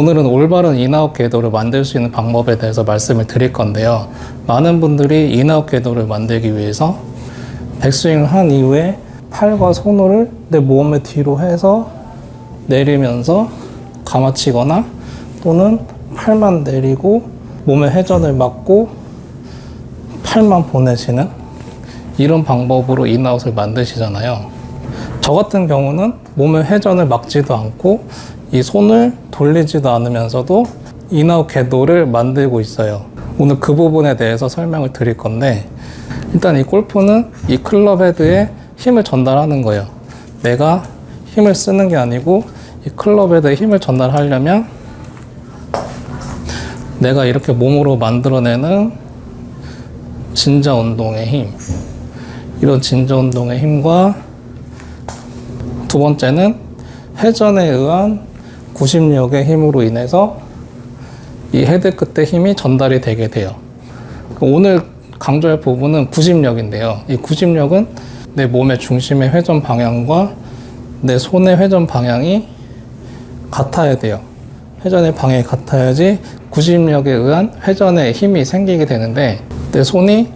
오늘은 올바른 인아웃 궤도를 만들 수 있는 방법에 대해서 말씀을 드릴 건데요. 많은 분들이 인아웃 궤도를 만들기 위해서 백스윙을 한 이후에 팔과 손을 내 몸의 뒤로 해서 내리면서 감아치거나 또는 팔만 내리고 몸의 회전을 막고 팔만 보내시는 이런 방법으로 인아웃을 만드시잖아요. 저 같은 경우는 몸의 회전을 막지도 않고 이 손을 돌리지도 않으면서도 인아웃 궤도를 만들고 있어요. 오늘 그 부분에 대해서 설명을 드릴 건데 일단 이 골프는 이 클럽 헤드에 힘을 전달하는 거예요. 내가 힘을 쓰는 게 아니고 이 클럽 헤드에 힘을 전달하려면 내가 이렇게 몸으로 만들어내는 진자 운동의 힘 이런 진자 운동의 힘과 두 번째는 회전에 의한 구심력의 힘으로 인해서 이 헤드 끝에 힘이 전달이 되게 돼요. 오늘 강조할 부분은 구심력인데요. 이 구심력은 내 몸의 중심의 회전 방향과 내 손의 회전 방향이 같아야 돼요. 회전의 방향이 같아야지 구심력에 의한 회전의 힘이 생기게 되는데 내 손이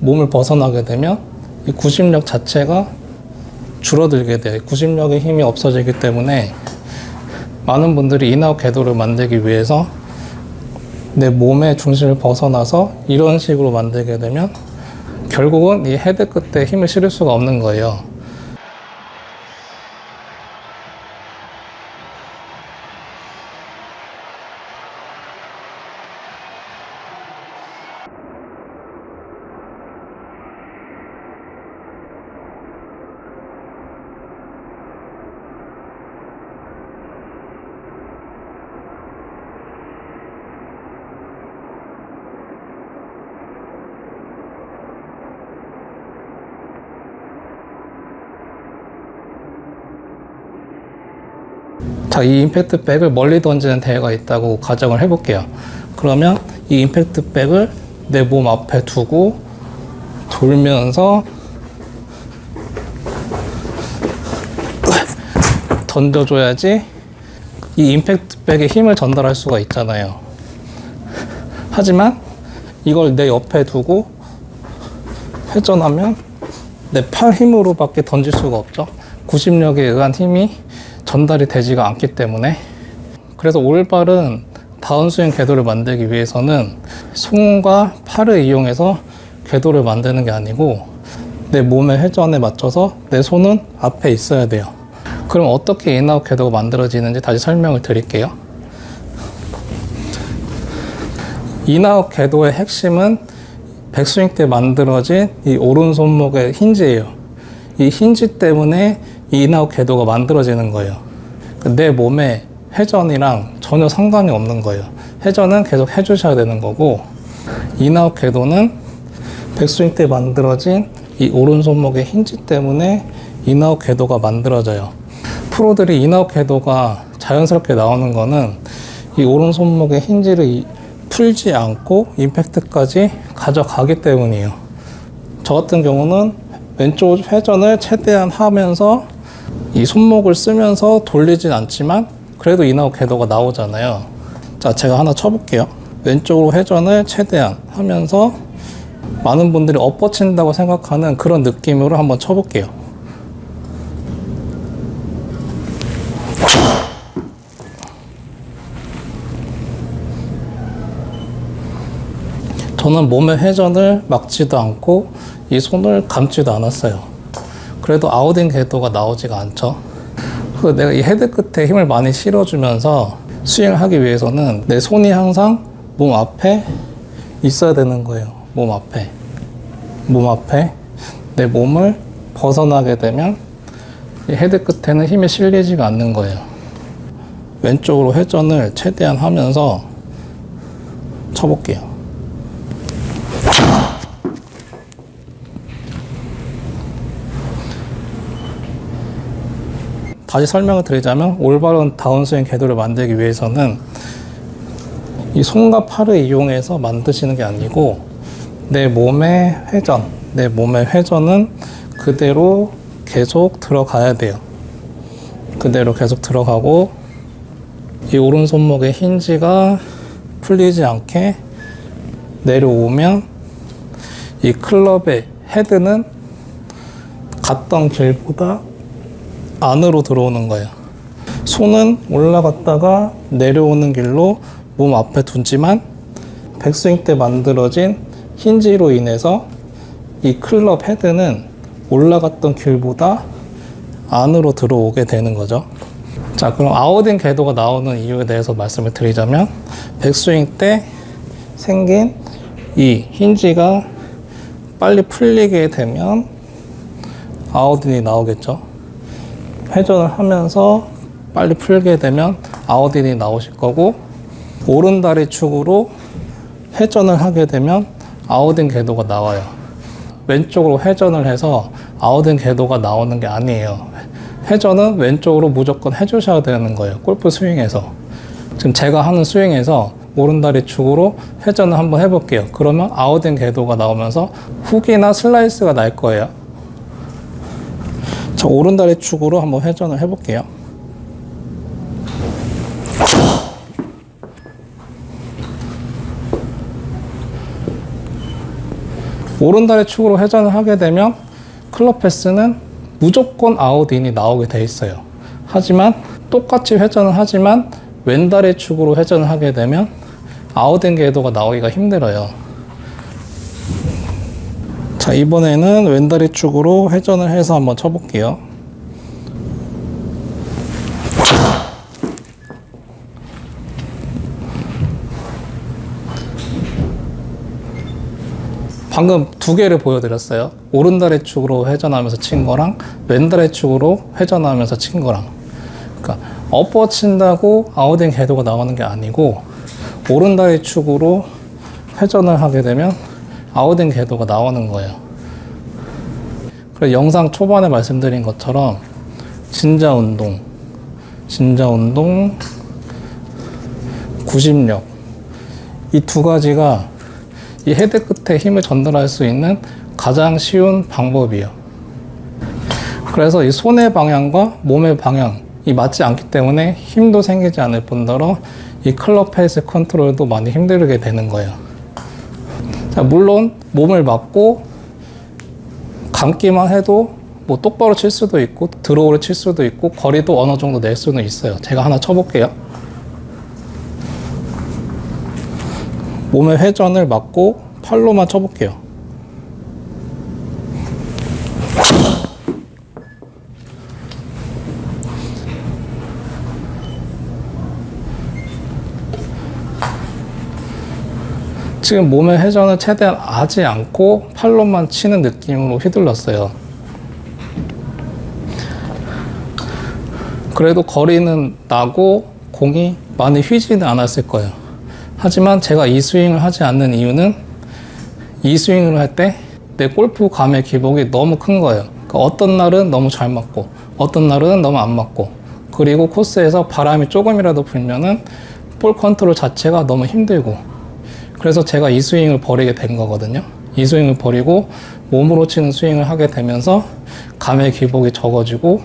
몸을 벗어나게 되면 이 구심력 자체가 줄어들게 돼요. 구심력의 힘이 없어지기 때문에 많은 분들이 인아웃 궤도를 만들기 위해서 내 몸의 중심을 벗어나서 이런 식으로 만들게 되면 결국은 이 헤드 끝에 힘을 실을 수가 없는 거예요. 자, 이 임팩트 백을 멀리 던지는 대회가 있다고 가정을 해볼게요. 그러면 이 임팩트 백을 내 몸 앞에 두고 돌면서 던져줘야지 이 임팩트 백에 힘을 전달할 수가 있잖아요. 하지만 이걸 내 옆에 두고 회전하면 내 팔 힘으로밖에 던질 수가 없죠. 구심력에 의한 힘이 전달이 되지가 않기 때문에 그래서 올바른 다운스윙 궤도를 만들기 위해서는 손과 팔을 이용해서 궤도를 만드는 게 아니고 내 몸의 회전에 맞춰서 내 손은 앞에 있어야 돼요. 그럼 어떻게 인아웃 궤도가 만들어지는지 다시 설명을 드릴게요. 인아웃 궤도의 핵심은 백스윙 때 만들어진 이 오른 손목의 힌지예요. 이 힌지 때문에 이 인아웃 궤도가 만들어지는 거예요. 내 몸의 회전이랑 전혀 상관이 없는 거예요. 회전은 계속 해주셔야 되는 거고, 인아웃 궤도는 백스윙 때 만들어진 이 오른손목의 힌지 때문에 인아웃 궤도가 만들어져요. 프로들이 인아웃 궤도가 자연스럽게 나오는 거는 이 오른손목의 힌지를 이- 풀지 않고 임팩트까지 가져가기 때문이에요. 저 같은 경우는 왼쪽 회전을 최대한 하면서 이 손목을 쓰면서 돌리진 않지만 그래도 인아웃 궤도가 나오잖아요. 자, 제가 하나 쳐볼게요. 왼쪽으로 회전을 최대한 하면서 많은 분들이 엎어친다고 생각하는 그런 느낌으로 한번 쳐볼게요. 저는 몸의 회전을 막지도 않고 이 손을 감지도 않았어요. 그래도 아웃인 궤도가 나오지가 않죠. 그 내가 이 헤드 끝에 힘을 많이 실어주면서 스윙을 하기 위해서는 내 손이 항상 몸 앞에 있어야 되는 거예요. 몸 앞에. 몸 앞에 내 몸을 벗어나게 되면 이 헤드 끝에는 힘이 실리지가 않는 거예요. 왼쪽으로 회전을 최대한 하면서 쳐볼게요. 다시 설명을 드리자면 올바른 다운스윙 궤도를 만들기 위해서는 이 손과 팔을 이용해서 만드시는 게 아니고 내 몸의 회전, 내 몸의 회전은 그대로 계속 들어가야 돼요. 그대로 계속 들어가고 이 오른손목의 힌지가 풀리지 않게 내려오면 이 클럽의 헤드는 갔던 길보다 안으로 들어오는 거예요. 손은 올라갔다가 내려오는 길로 몸 앞에 두지만 백스윙 때 만들어진 힌지로 인해서 이 클럽 헤드는 올라갔던 길보다 안으로 들어오게 되는 거죠. 자, 그럼 아웃인 궤도가 나오는 이유에 대해서 말씀을 드리자면 백스윙 때 생긴 이 힌지가 빨리 풀리게 되면 아웃인이 나오겠죠. 회전을 하면서 빨리 풀게 되면 아웃인이 나오실 거고 오른 다리 축으로 회전을 하게 되면 아웃인 궤도가 나와요. 왼쪽으로 회전을 해서 아웃인 궤도가 나오는 게 아니에요. 회전은 왼쪽으로 무조건 해주셔야 되는 거예요. 골프 스윙에서. 지금 제가 하는 스윙에서 오른다리 축으로 회전을 한번 해볼게요. 그러면 아웃인 궤도가 나오면서 훅이나 슬라이스가 날 거예요. 자, 오른다리 축으로 한번 회전을 해볼게요. 오른다리 축으로 회전을 하게 되면 클럽 패스는 무조건 아웃인이 나오게 돼 있어요. 하지만 똑같이 회전을 하지만 왼다리 축으로 회전을 하게 되면 아웃인 궤도가 나오기가 힘들어요. 자, 이번에는 왼다리 축으로 회전을 해서 한번 쳐볼게요. 방금 두 개를 보여드렸어요. 오른다리 축으로 회전하면서 친 거랑 왼다리 축으로 회전하면서 친 거랑. 그러니까 업버 친다고 아웃인 궤도가 나오는 게 아니고 오른다리 축으로 회전을 하게 되면 아웃인 궤도가 나오는 거예요. 그래서 영상 초반에 말씀드린 것처럼 진자 운동, 진자 운동, 구심력 이 두 가지가 이 헤드 끝에 힘을 전달할 수 있는 가장 쉬운 방법이에요. 그래서 이 손의 방향과 몸의 방향이 맞지 않기 때문에 힘도 생기지 않을 뿐더러 이 클럽 페이스 컨트롤도 많이 힘들게 되는 거예요. 자, 물론 몸을 맞고 감기만 해도 뭐 똑바로 칠 수도 있고 드로우를 칠 수도 있고 거리도 어느 정도 낼 수는 있어요. 제가 하나 쳐볼게요. 몸의 회전을 막고 팔로만 쳐볼게요. 지금 몸의 회전을 최대한 하지 않고 팔로만 치는 느낌으로 휘둘렀어요. 그래도 거리는 나고 공이 많이 휘지는 않았을 거예요. 하지만 제가 이 스윙을 하지 않는 이유는 이 스윙을 할 때 내 골프 감의 기복이 너무 큰 거예요. 그러니까 어떤 날은 너무 잘 맞고 어떤 날은 너무 안 맞고 그리고 코스에서 바람이 조금이라도 불면은 볼 컨트롤 자체가 너무 힘들고 그래서 제가 이 스윙을 버리게 된 거거든요. 이 스윙을 버리고 몸으로 치는 스윙을 하게 되면서 감의 기복이 적어지고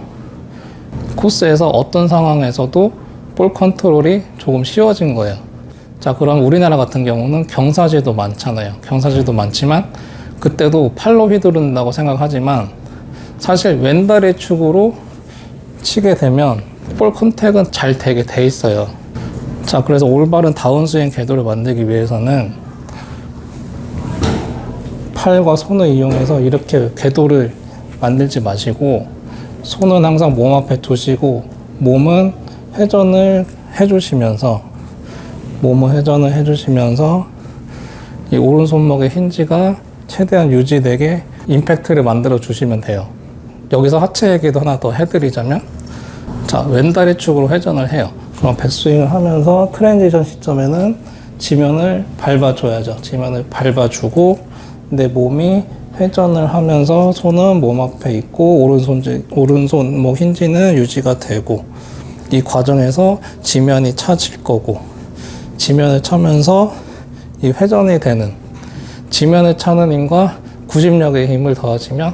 코스에서 어떤 상황에서도 볼 컨트롤이 조금 쉬워진 거예요. 자, 그럼 우리나라 같은 경우는 경사지도 많잖아요. 경사지도 많지만 그때도 팔로 휘두른다고 생각하지만 사실 왼다리 축으로 치게 되면 볼 컨택은 잘 되게 돼 있어요. 자, 그래서 올바른 다운스윙 궤도를 만들기 위해서는 팔과 손을 이용해서 이렇게 궤도를 만들지 마시고 손은 항상 몸 앞에 두시고 몸은 회전을 해주시면서 몸을 회전을 해주시면서 이 오른손목의 힌지가 최대한 유지되게 임팩트를 만들어 주시면 돼요. 여기서 하체 얘기도 하나 더 해드리자면 자 왼다리 축으로 회전을 해요. 그럼 백스윙을 하면서 트랜지션 시점에는 지면을 밟아줘야죠. 지면을 밟아주고 내 몸이 회전을 하면서 손은 몸 앞에 있고 오른손 오른손목 힌지는 유지가 되고 이 과정에서 지면이 차질 거고 지면을 차면서 이 회전이 되는 지면을 차는 힘과 구심력의 힘을 더하시면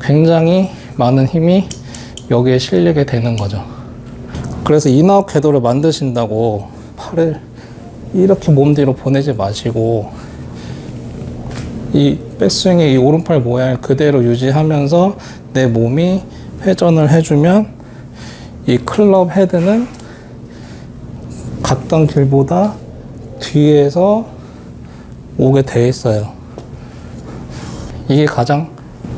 굉장히 많은 힘이 여기에 실리게 되는 거죠. 그래서 인아웃 궤도를 만드신다고 팔을 이렇게 몸 뒤로 보내지 마시고 이 백스윙의 이 오른팔 모양을 그대로 유지하면서 내 몸이 회전을 해주면 이 클럽 헤드는 갔던 길보다 뒤에서 오게 돼 있어요. 이게 가장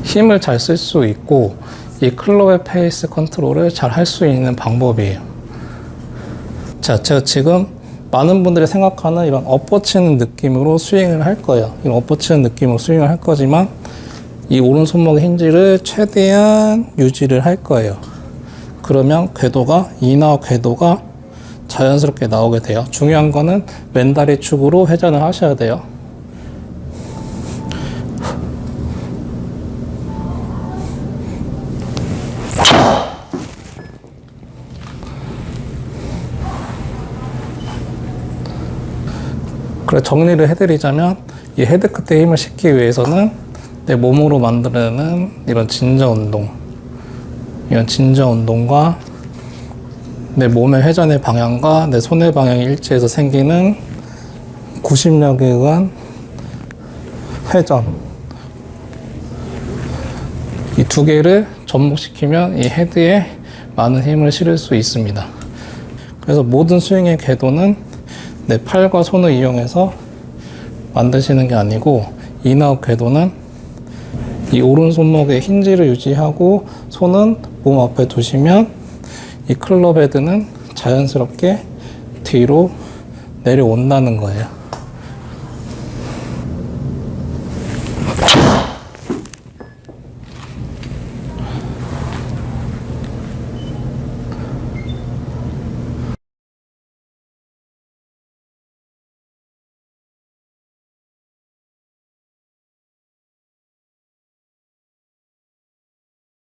힘을 잘 쓸 수 있고 이 클럽의 페이스 컨트롤을 잘 할 수 있는 방법이에요. 자, 제가 지금 많은 분들이 생각하는 이런 엎어치는 느낌으로 스윙을 할 거예요. 이런 엎어치는 느낌으로 스윙을 할 거지만 이 오른손목의 힌지를 최대한 유지를 할 거예요. 그러면 궤도가 인아웃 궤도가 자연스럽게 나오게 돼요. 중요한 거는 왼다리 축으로 회전을 하셔야 돼요. 그래 정리를 해드리자면 이 헤드 끝에 힘을 싣기 위해서는 내 몸으로 만드는 이런 진저 운동, 이런 진저 운동과 내 몸의 회전의 방향과 내 손의 방향이 일치해서 생기는 구심력에 의한 회전. 이 두 개를 접목시키면 이 헤드에 많은 힘을 실을 수 있습니다. 그래서 모든 스윙의 궤도는 내 팔과 손을 이용해서 만드시는 게 아니고 인아웃 궤도는 이 오른 손목의 힌지를 유지하고 손은 몸 앞에 두시면 이 클럽 헤드는 자연스럽게 뒤로 내려온다는 거예요.